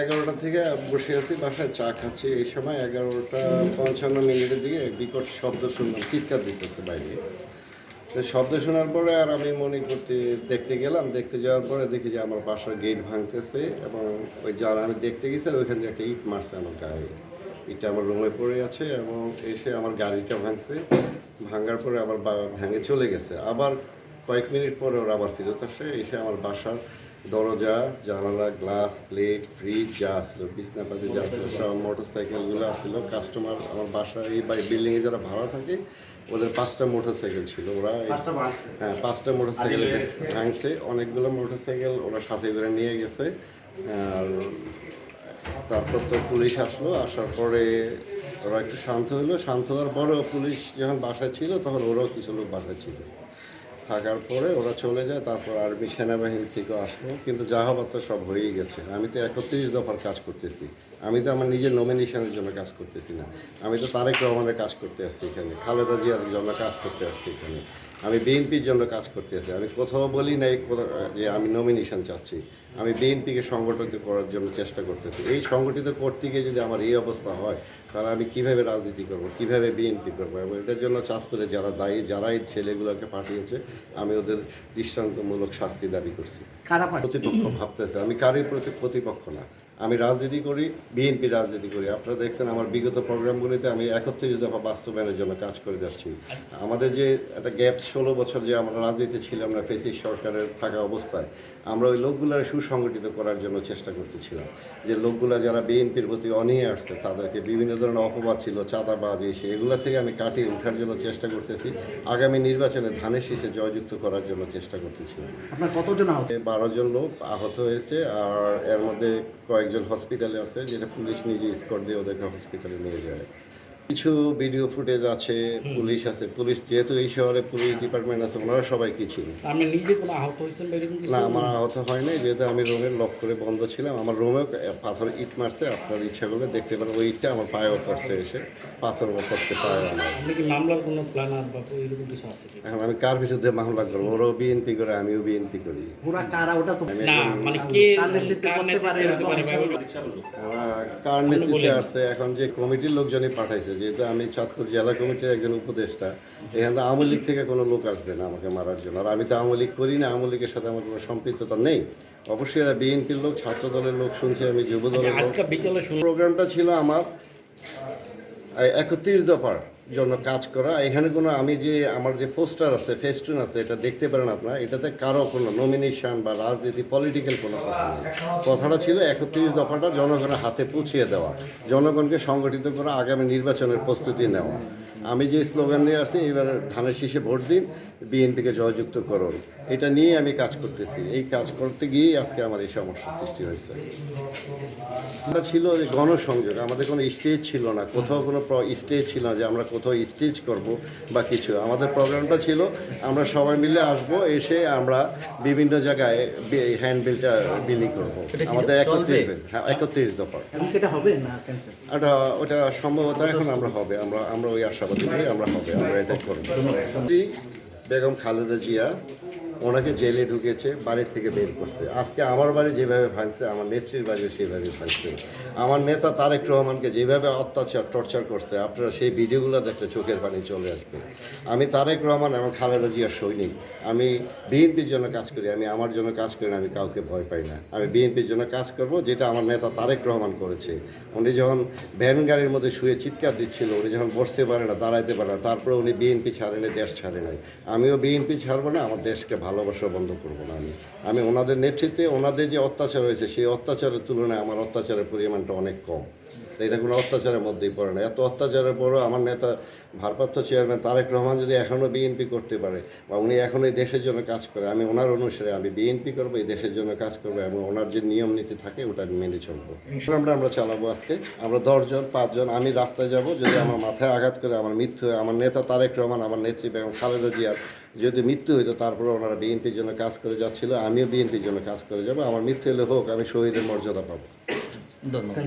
এগারোটা থেকে বসে আছি, বাসায় চা খাচ্ছি। এই সময় এগারোটা পঞ্চান্ন মিনিটের দিকে বিকট শব্দ শুনলাম চিৎকার দিতেছে বাইরে। তো শব্দ শোনার পরে আর আমি মনে করতে, দেখতে গেলাম, দেখতে যাওয়ার পরে দেখি যে আমার বাসার গেট ভাঙতেছে এবং ওই যারা আমি দেখতে গেছি আর ওইখান থেকে একটা ইট মারছে আমার গায়ে। ইটটা আমার রুমে পড়ে আছে এবং এসে আমার গাড়িটা ভাঙছে। ভাঙার পরে আবার ভেঙে চলে গেছে। আবার কয়েক মিনিট পরে ওরা আবার ফেরত আসে, এসে আমার বাসার দরজা জানালা গ্লাস প্লেট ফ্রিজ যা আসলো বিছনাপাতি যা আসলো সব মোটর সাইকেলগুলো আসলো কাস্টমার আমার বাসা এই বাই বিল্ডিংয়ে যারা ভাড়া থাকে ওদের পাঁচটা মোটর সাইকেল ছিল। ওরা হ্যাঁ পাঁচটা মোটর সাইকেল ভাঙছে। অনেকগুলো মোটর সাইকেল ওরা সাথে করে নিয়ে গেছে। আর তারপর তো পুলিশ আসলো। আসার পরে ওরা একটু শান্ত হলো। শান্ত হওয়ার পরেও পুলিশ যখন বাসায় ছিল তখন ওরাও কিছু লোক বাসায় ছিল। থাকার পরে ওরা চলে যায়, তারপর আর্মি সেনাবাহিনী থেকে আসলো কিন্তু যা হবার তো সব হয়েই গেছে। আমি তো একত্রিশ দফার কাজ করতেছি। আমি তো আমার নিজের নমিনেশনের জন্য কাজ করতেছি না। আমি তো তারেক রহমানের কাজ করতে আসছি এখানে, খালেদা জিয়ার জন্য কাজ করতে আসছি এখানে। আমি বিএনপির জন্য কাজ করতে আসছি আমি কোথাও বলি নাই যে আমি নমিনেশন চাচ্ছি। আমি বিএনপিকে সংগঠিত করার জন্য চেষ্টা করতেছি। এই সংগঠিত করতে গিয়ে যদি আমার এই অবস্থা হয় তাহলে আমি কীভাবে রাজনীতি করব কীভাবে বিএনপি করব? এবং এটার জন্য চাঁদপুরে যারা দায়ী যারা এই ছেলেগুলোকে পাঠিয়েছে আমি ওদের দৃষ্টান্তমূলক শাস্তি দাবি করছি? প্রতিপক্ষ ভাবতেছে। আমি কারোর প্রতি প্রতিপক্ষ না। আমি রাজনীতি করি বিএনপি রাজনীতি করি। আপনারা দেখছেন আমার বিগত প্রোগ্রামগুলিতে আমি একত্রিশ দফা বাস্তবায়নের জন্য কাজ করে যাচ্ছি। আমাদের যে একটা গ্যাপ ষোলো বছর যে আমরা রাজনীতি ছিলাম না ফেসিস সরকারের থাকা অবস্থায় আমরা ওই লোকগুলার সুসংগঠিত করার জন্য চেষ্টা করতেছিলাম। যে লোকগুলা যারা বিএনপির প্রতি অনিয়ে আসছে তাদেরকে বিভিন্ন ধরনের অপবাদ ছিল চাঁদাবাজ এসে এগুলো থেকে আমি কাটিয়ে ওঠার জন্য চেষ্টা করতেছি। আগামী নির্বাচনে ধানের শীষে জয়যুক্ত করার জন্য চেষ্টা করতেছিলাম। আপনার কতজন আহত? বারো জন লোক আহত হয়েছে আর এর মধ্যে কয়েকজন হসপিটালে আছে যেটা পুলিশ নিজে স্কট দিয়ে ওদেরকে হসপিটালে নিয়ে যায়। কিছু ভিডিও ফুটেজ আছে পুলিশ আছে। পুলিশ যেহেতু এই শহরে পুলিশ ডিপার্টমেন্ট আছে ওনারা সবাই কি ছিল আপনি নিজে কোনো আহত হয়েছেন না আমার আহত হয় নাই যেহেতু আমি রুমের লক করে বন্ধ ছিলাম আমার রুমেও পাথর ইট মারছে আপনার ইচ্ছা করলে দেখতে পারেন ওই ইটটা আমার পায়েও পড়ছে এসে পাথর পড়ছে পায়ে আমার আপনি কি মামলার কোনো প্ল্যানার বা এরকম কিছু আছে কি? এখন আমি কার বিরুদ্ধে মামলা করব? ওরাও বিএনপি করে আমিও বিএনপি করি। ওরা কারা? ওটা তো না মানে কে কার নেতৃত্বে করতে পারে এরকম পারে কার নেতৃত্বে আসছে? এখন যে কমিটির লোকজনই পাঠাইছে যেহেতু আমি চাঁদপুর জেলা কমিটির একজন উপদেষ্টা এখানে তো আওয়ামী লীগ থেকে কোনো লোক আসবে না আমাকে মারার জন্য। আর আমি তো আওয়ামী লীগ করি না আওয়ামী লীগের সাথে আমার কোনো সম্পৃক্ততা নেই। অবশ্যই এরা বিএনপির লোক ছাত্র দলের লোক শুনছি আমি যুব দলের প্রোগ্রামটা ছিল আমার একত্রিশ দফার। জন্য কাজ করা। এখানে কোনো আমি যে আমার যে পোস্টার আছে ফেস্টুন আছে, এটা দেখতে পারেন আপনারা। এটাতে কারও কোনো নমিনেশন বা রাজনীতি পলিটিক্যাল কোনো কথা নেই। কথাটা ছিল একত্রিশ দফাটা জনগণের হাতে পৌঁছিয়ে দেওয়া, জনগণকে সংগঠিত করা, আগামী নির্বাচনের প্রস্তুতি নেওয়া। আমি যে স্লোগান নিয়ে আসছি, এবার ধানের শীষে ভোট দিন, বিএনপিকে জয়যুক্ত করুন। এটা নিয়ে আমি কাজ করতেছি। এই কাজ করতে গিয়েই আজকে আমার এই সমস্যার সৃষ্টি হয়েছে। ছিল যে গণসংযোগ। আমাদের কোনো স্টেজ ছিল না। কোথাও কোনো স্টেজ ছিল না যে আমরা কোথাও স্টিচ করব বা কিছু। আমাদের প্রোগ্রামটা ছিল আমরা সবাই মিলে আসব এসে আমরা বিভিন্ন জায়গায় হ্যান্ডবিলটা বিলি করব। আমাদের একত্রিশ হ্যাঁ একত্রিশ দফা। এটা হবে না ক্যান্সেল ওটা ওটা সম্ভবত এখন আমরা হবে। আমরা আমরা ওই আশাবাদী করি আমরা হবে আমরা এটা করব। বেগম খালেদা জিয়া ওনাকে জেলে ঢুকেছে বাড়ির থেকে বের করছে। আজকে আমার বাড়ি যেভাবে ভাঙছে, আমার নেত্রীর বাড়িও সেভাবে ভাঙছে। আমার নেতা তারেক রহমানকে যেভাবে অত্যাচার, টর্চার করছে, আপনারা সেই ভিডিওগুলো দেখলে চোখের পানি চলে আসবে। আমি তারেক রহমান এবং খালেদা জিয়ার সৈনিক। আমি বিএনপির জন্য কাজ করি, আমি আমার জন্য কাজ করি না, আমি কাউকে ভয় পাই না। আমি বিএনপির জন্য কাজ করব, যেটা আমার নেতা তারেক রহমান করেছে। উনি যখন ভ্যান গাড়ির মধ্যে শুয়ে চিৎকার দিচ্ছিল, উনি যখন বসতে পারে না, দাঁড়াইতে পারে না, তারপরে উনি বিএনপি ছাড়েনি, দেশ ছাড়ে নাই। আমিও বিএনপি ছাড়বো না, আমার দেশকে ভালোবাসা বন্ধ করব না আমি। আমি ওনাদের নেতৃত্বে ওনাদের যে অত্যাচার হয়েছে, সেই অত্যাচারের তুলনায় আমার অত্যাচারের পরিমাণটা অনেক কম। এটা কোনো অত্যাচারের মধ্যেই পড়ে না। এত অত্যাচারের পরও আমার নেতা ভারপ্রাপ্ত চেয়ারম্যান তারেক রহমান যদি এখনও বিএনপি করতে পারে বা উনি এখন এই দেশের জন্য কাজ করে আমি ওনার অনুসারে আমি বিএনপি করব এই দেশের জন্য কাজ করব এবং ওনার যে নিয়ম নীতি থাকে ওটা আমি মেনে চলবো। আমরা আমরা চালাবো আজকে। আমরা দশজন পাঁচজন আমি রাস্তায় যাব যদি আমার মাথায় আঘাত করে আমার মৃত্যু হয় আমার নেতা তারেক রহমান আমার নেত্রী বেগম খালেদা জিয়ার যদি মৃত্যু হইতো তারপরে ওনারা বিএনপির জন্য কাজ করে যাচ্ছিল আমিও বিএনপির জন্য কাজ করে যাব আমার মৃত্যু হলে হোক আমি শহীদের মর্যাদা পাবো। ধন্যবাদ।